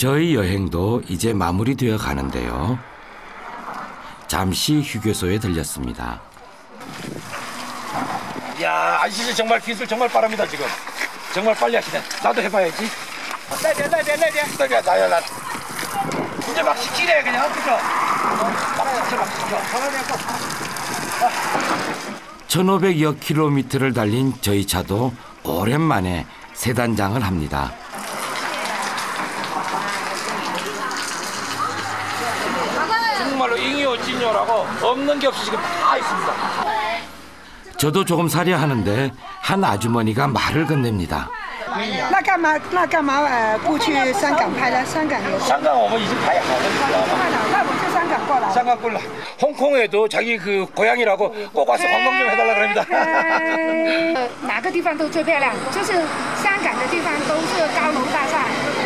저희 여행도 이제 마무리되어 가는데요. 잠시 휴게소에 들렸습니다. 야, 아저씨 정말 기술 정말 빠릅니다 지금. 정말 빨리 하시네. 나도 해봐야지. 나이야, 나이야, 나이야, 나이야, 나야, 나. 이제 막 시키래 그냥 그죠? 막 시켜, 막 시켜. 1500여 킬로미터를 달린 저희 차도 오랜만에 세단장을 합니다. 정말로 잉여 진여라고 없는 게 없이 지금 다 있습니다. 저도 조금 사려 하는데 한 아주머니가 말을 건넵니다. 那干嘛？那干嘛？呃，不去香港拍呢？香港有 香港我们已经拍好了，你知道吗？看了，那我就香港过来。 香港꼴라 홍콩에도 자기 그 고향이라고 꼭 와서 관광 좀 해달라 그럽니다. 呃，哪个地方都最漂亮，就是香港的地方都是高楼大厦，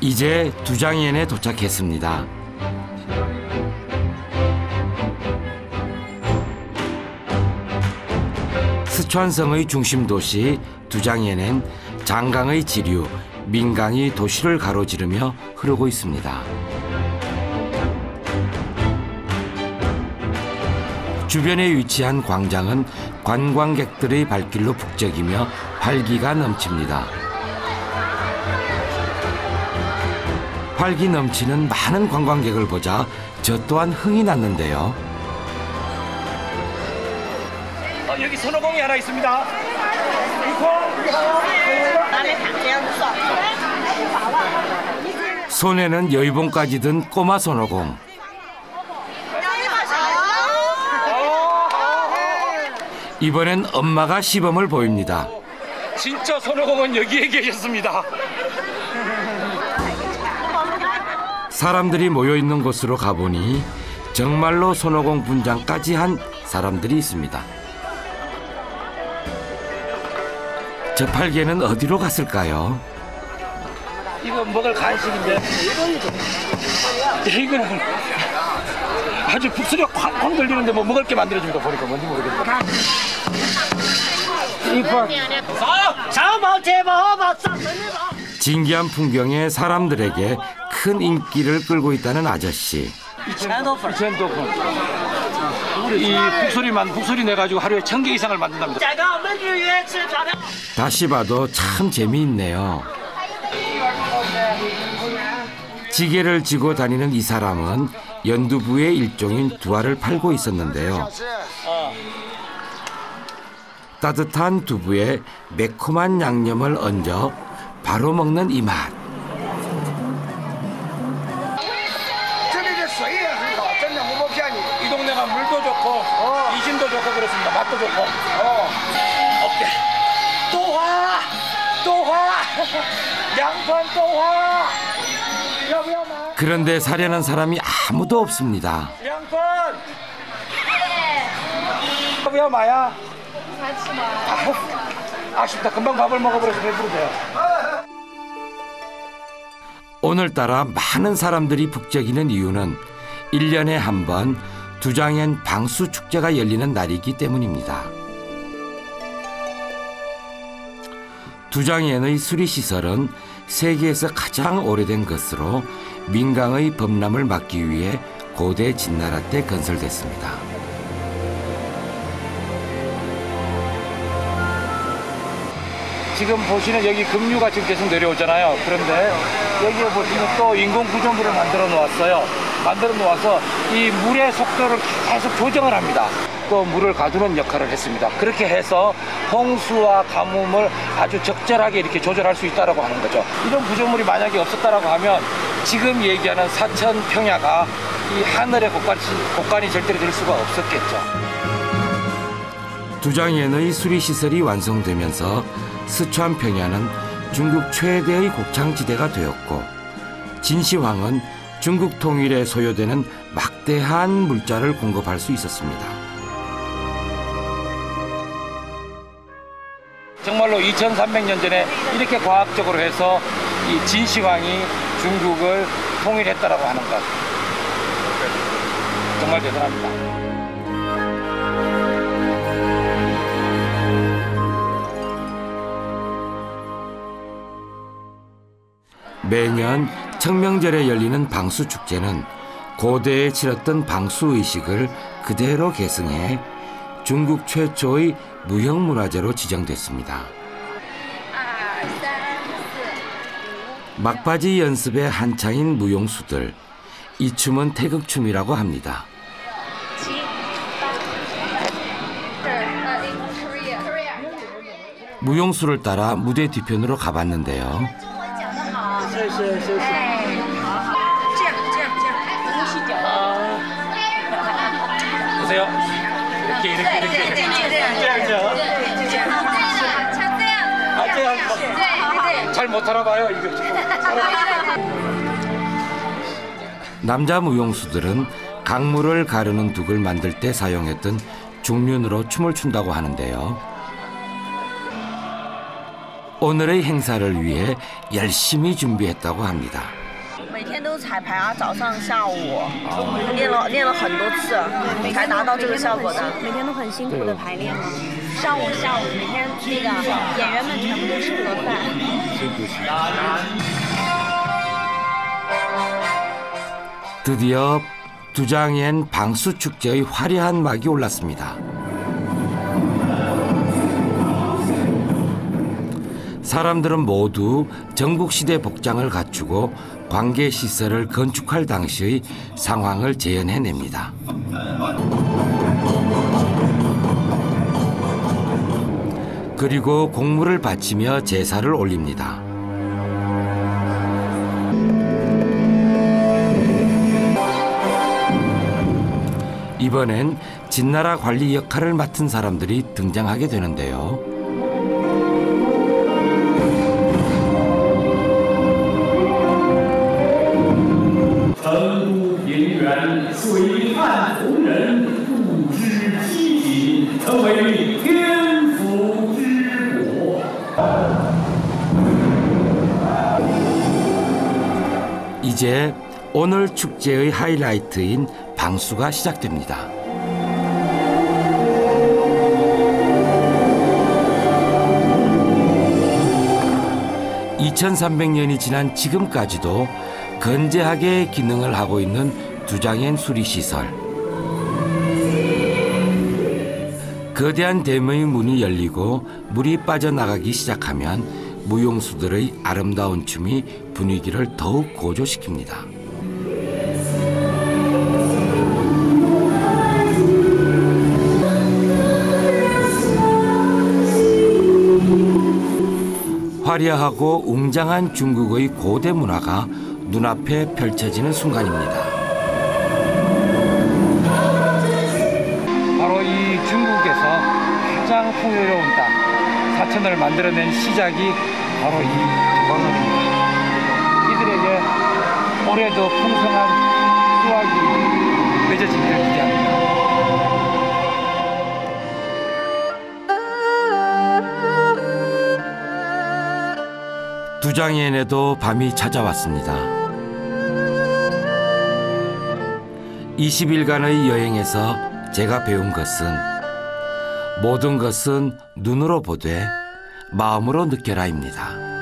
이제 두장현에 도착했습니다. 스촨성의 중심 도시 두장현엔 장강의 지류, 민강이 도시를 가로지르며 흐르고 있습니다. 주변에 위치한 광장은 관광객들의 발길로 북적이며 활기가 넘칩니다. 활기 넘치는 많은 관광객을 보자 저 또한 흥이 났는데요. 어, 여기 선호공이 하나 있습니다. 손에는 여의봉까지 든 꼬마 손오공. 이번엔 엄마가 시범을 보입니다. 진짜 선호공은 여기에 계셨습니다. 사람들이 모여 있는 곳으로 가보니 정말로 손오공 분장까지 한 사람들이 있습니다. 저 팔개는 어디로 갔을까요? 이거 먹을 간식인데. 이거는 아주 북소리가 쾅쾅 들리는데 뭐 먹을 게 만들어줍니다 보니까? 뭔지 모르겠다 이거. 진기한 풍경에 사람들에게 큰 인기를 끌고 있다는 아저씨. 이 북소리만 북소리 내가지고 하루에 천 개 이상을 만든답니다 다시 봐도 참 재미있네요. 지게를 지고 다니는 이 사람은 연두부의 일종인 두화를 팔고 있었는데요. 따뜻한 두부에 매콤한 양념을 얹어 바로 먹는 이 맛. 좋고 그렇습니다. 맛도 좋고. 어. 오케이. 또 화! 또 화! 양반 또 화! 그런데 사려는 사람이 아무도 없습니다. 양반! 여보야 마야. 아쉽다. 금방 밥을 먹어버려서 배부르대요. 오늘따라 많은 사람들이 북적이는 이유는 일년에 한 번 두장현 방수 축제가 열리는 날이기 때문입니다. 두장현의 수리 시설은 세계에서 가장 오래된 것으로 민강의 범람을 막기 위해 고대 진나라 때 건설됐습니다. 지금 보시는 여기 급류가 지금 계속 내려오잖아요. 그런데 여기 보시면 또 인공 구조물을 만들어 놓았어요. 만들어 놓아서 이 물의 속도를 계속 조정을 합니다. 또 물을 가두는 역할을 했습니다. 그렇게 해서 홍수와 가뭄을 아주 적절하게 이렇게 조절할 수 있다라고 하는 거죠. 이런 구조물이 만약에 없었다라고 하면 지금 얘기하는 사천 평야가 이 하늘의 곡간이, 곡간이 절대로 될 수가 없었겠죠. 두장현의 수리 시설이 완성되면서 스촨 평야는 중국 최대의 곡창지대가 되었고 진시황은 중국 통일에 소요되는 막대한 물자를 공급할 수 있었습니다. 정말로 2300년 전에 이렇게 과학적으로 해서 이 진시황이 중국을 통일했다라고 하는 것. 정말 대단합니다. 매년 청명절에 열리는 방수 축제는 고대에 치렀던 방수 의식을 그대로 계승해 중국 최초의 무형문화재로 지정됐습니다. 막바지 연습에 한창인 무용수들 이 춤은 태극춤이라고 합니다. 무용수를 따라 무대 뒤편으로 가봤는데요. 이렇게 이렇게 이렇게. 잘 못하나 봐요 이거. 남자 무용수들은 강물을 가르는 둑을 만들 때 사용했던 중륜으로 춤을 춘다고 하는데요. 오늘의 행사를 위해 열심히 준비했다고 합니다. 每天都彩排啊，早上、下午练了练了很多次，才达到这个效果的。每天都很辛苦的排练吗？上午、下午每天那个演员们全部都吃盒饭。 드디어 두장엔 방수 축제의 화려한 막이 올랐습니다. 사람들은 모두 전국시대 복장을 갖추고 관계 시설을 건축할 당시의 상황을 재현해냅니다. 그리고 공물을 바치며 제사를 올립니다. 이번엔 진나라 관리 역할을 맡은 사람들이 등장하게 되는데요. 이제 오늘 축제의 하이라이트인 방수가 시작됩니다. (2300년이) 지난 지금까지도 건재하게 기능을 하고 있는 두 장엔 수리시설 거대한 댐의 문이 열리고 물이 빠져나가기 시작하면 무용수들의 아름다운 춤이 분위기를 더욱 고조시킵니다. 화려하고 웅장한 중국의 고대 문화가 눈앞에 펼쳐지는 순간입니다. 중국에서 가장 풍요로운 땅, 사천을 만들어낸 시작이 바로 이 광원입니다. 이들에게 올해도 풍성한 수확이 맺어지기를 기대합니다. 두장엔에도 밤이 찾아왔습니다. 20일간의 여행에서 제가 배운 것은 모든 것은 눈으로 보되 마음으로 느껴라입니다.